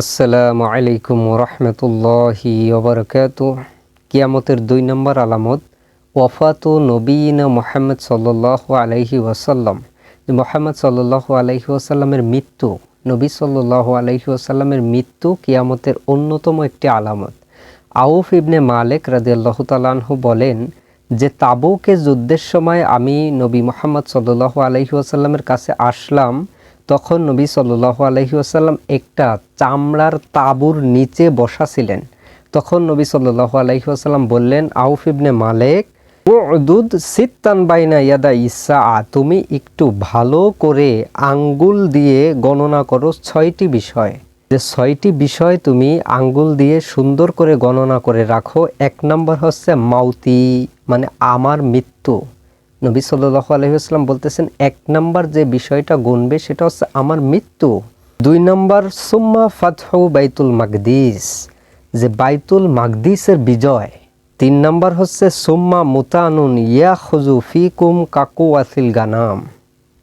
আসসালামু আলাইকুম রহমতুল্লাহি ওবরকাত। কিয়ামতের দুই নম্বর আলামত, ওয়াফাত নবীনা মোহাম্মদ সাল্লাহ আলাইহি ওয়াসাল্লাম। মোহাম্মদ সাল্লাহ আলাইহি ওয়াসাল্লামের মৃত্যু, নবী সাল্লাহ আলাইহি ওয়াসাল্লামের মৃত্যু কিয়ামতের অন্যতম একটি আলামত। আউফ ইবনে মালেক রাদিয়াল্লাহ তালানহু বলেন যে, তাবুকে যুদ্ধের সময় আমি নবী মোহাম্মদ সাল্লাহ আলহি আসাল্লামের কাছে আসলাম তখন নবী সাল্লাহ আলহি আসাল্লাম একটা চামড়ার তাবুর নিচে বসা ছিলেন তখন নবী সাল্লাহ আলহি আসাল্লাম বললেন, আউফ ইবনে মালেক দুধ সিত্তান বাইনা ইয়াদা ইসা, তুমি একটু ভালো করে আঙ্গুল দিয়ে গণনা করো ছয়টি বিষয়। যে ছয়টি বিষয় তুমি আঙ্গুল দিয়ে সুন্দর করে গণনা করে রাখো, এক নম্বর হচ্ছে মাউতি মানে আমার মৃত্যু। নবী সাল্লাহ আলহিহাস্লাম বলতেছেন, এক নম্বর যে বিষয়টা গুনবে সেটা হচ্ছে আমার মৃত্যু। দুই নম্বর, সুম্মা ফাতহু বাইতুল মাকদিস, যে বাইতুল মাকদিসের বিজয়। তিন নম্বর হচ্ছে, সুম্মা মুতানুন ইয়া খুজু ফিকুম কাকু আসিল গানাম,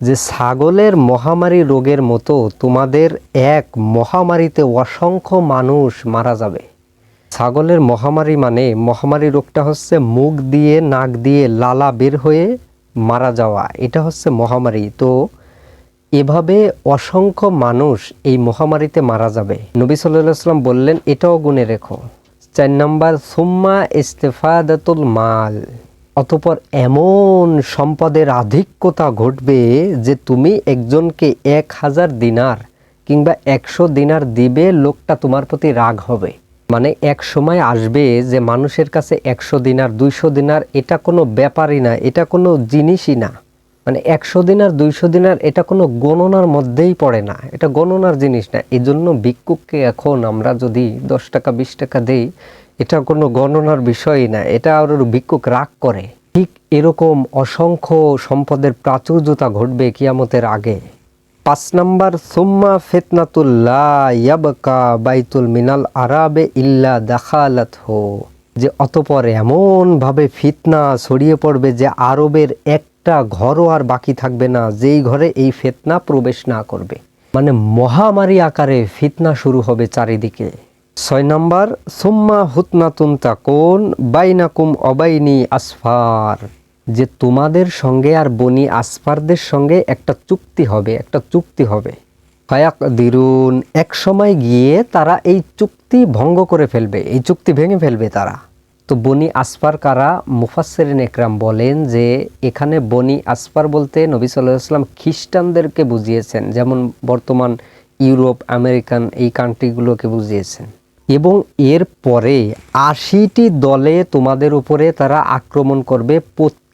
যে ছাগলের মহামারী রোগের মতো তোমাদের এক মহামারীতে অসংখ্য মানুষ মারা যাবে। ছাগলের মহামারী মানে মহামারী রোগটা হচ্ছে মুখ দিয়ে, নাক দিয়ে লালা বের হয়ে মারা যাওয়া। এটা হচ্ছে মহামারী। তো এভাবে অসংখ্য মানুষ এই মহামারীতে মারা যাবে। নবী সাল্লাম বললেন, এটাও গুনে রেখো। চার নম্বর, সুম্মা ইস্তেফাদাতুল মাল। অতপর এমন সম্পদের আধিক্যতা ঘটবে যে তুমি একজনকে এক হাজার দিনার কিংবা একশো দিনার দিবে, লোকটা তোমার প্রতি রাগ হবে। মানে এক সময় আসবে যে মানুষের কাছে একশো দিনার, দুইশো দিনার এটা কোনো ব্যাপারই না, এটা কোনো জিনিসই না। মানে একশো দিনার, দুইশো দিনার এটা কোনো গণনার মধ্যেই পড়ে না, এটা গণনার জিনিস না। এই জন্য ভিক্ষুককে এখন আমরা যদি দশ টাকা, বিশ টাকা দেই, এটা কোনো গণনার বিষয়ই না, এটা আর ভিক্ষুক রাগ করে। ঠিক এরকম অসংখ্য সম্পদের প্রাচুর্যতা ঘটবে কিয়ামতের আগে। পাঁচ নাম্বার, সুম্মা ফেতনাতুল্লাহ বাইতুল মিনাল আরাবে ইল্লা দেখালাত হো যে অতপর এমনভাবে ফিতনা ছড়িয়ে পড়বে যে আরবের একটা ঘরও আর বাকি থাকবে না, যেই ঘরে এই ফেতনা প্রবেশ না করবে। মানে মহামারী আকারে ফিতনা শুরু হবে চারিদিকে। ছয় নম্বর, সুম্মা হুতনাতুন তাকুন বাইনাকুম অবাইনি আসফার। যে তোমাদের সঙ্গে আর বনি আসফারদের সঙ্গে একটা চুক্তি হবে, একটা চুক্তি হবে। ফায়াক দিরুন এক সময় গিয়ে তারা এই চুক্তি ভঙ্গ করে ফেলবে, এই চুক্তি ভেঙে ফেলবে তারা। তো বনি আসফার কারা? মুফাসসিরিন একরাম বলেন যে, এখানে বনি আসফার বলতে নবী সাল্লাহ খ্রিস্টানদেরকে বুঝিয়েছেন, যেমন বর্তমান ইউরোপ, আমেরিকান এই কান্ট্রিগুলোকে বুঝিয়েছেন। এবং এর পরে আশিটি দলে তোমাদের উপরে তারা আক্রমণ করবে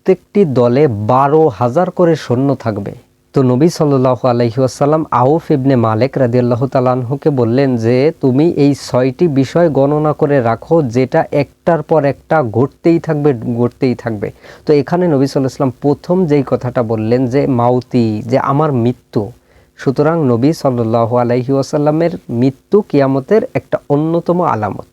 প্রত্যেকটি দলে বারো হাজার করে সৈন্য থাকবে। তো নবী সাল্লাহ আলহিউসাল্লাম আউফ ইবনে মালেক রাদিয়াল্লাহ তালানহুকে বললেন যে, তুমি এই ছয়টি বিষয় গণনা করে রাখো যেটা একটার পর একটা ঘটতেই থাকবে ঘটতেই থাকবে। তো এখানে নবী সাল্লাহ প্রথম যেই কথাটা বললেন যে, মাউতি, যে আমার মৃত্যু। সুতরাং নবী সাল্লাহ আলহি ওয়াসাল্লামের মৃত্যু কিয়ামতের একটা অন্যতম আলামত।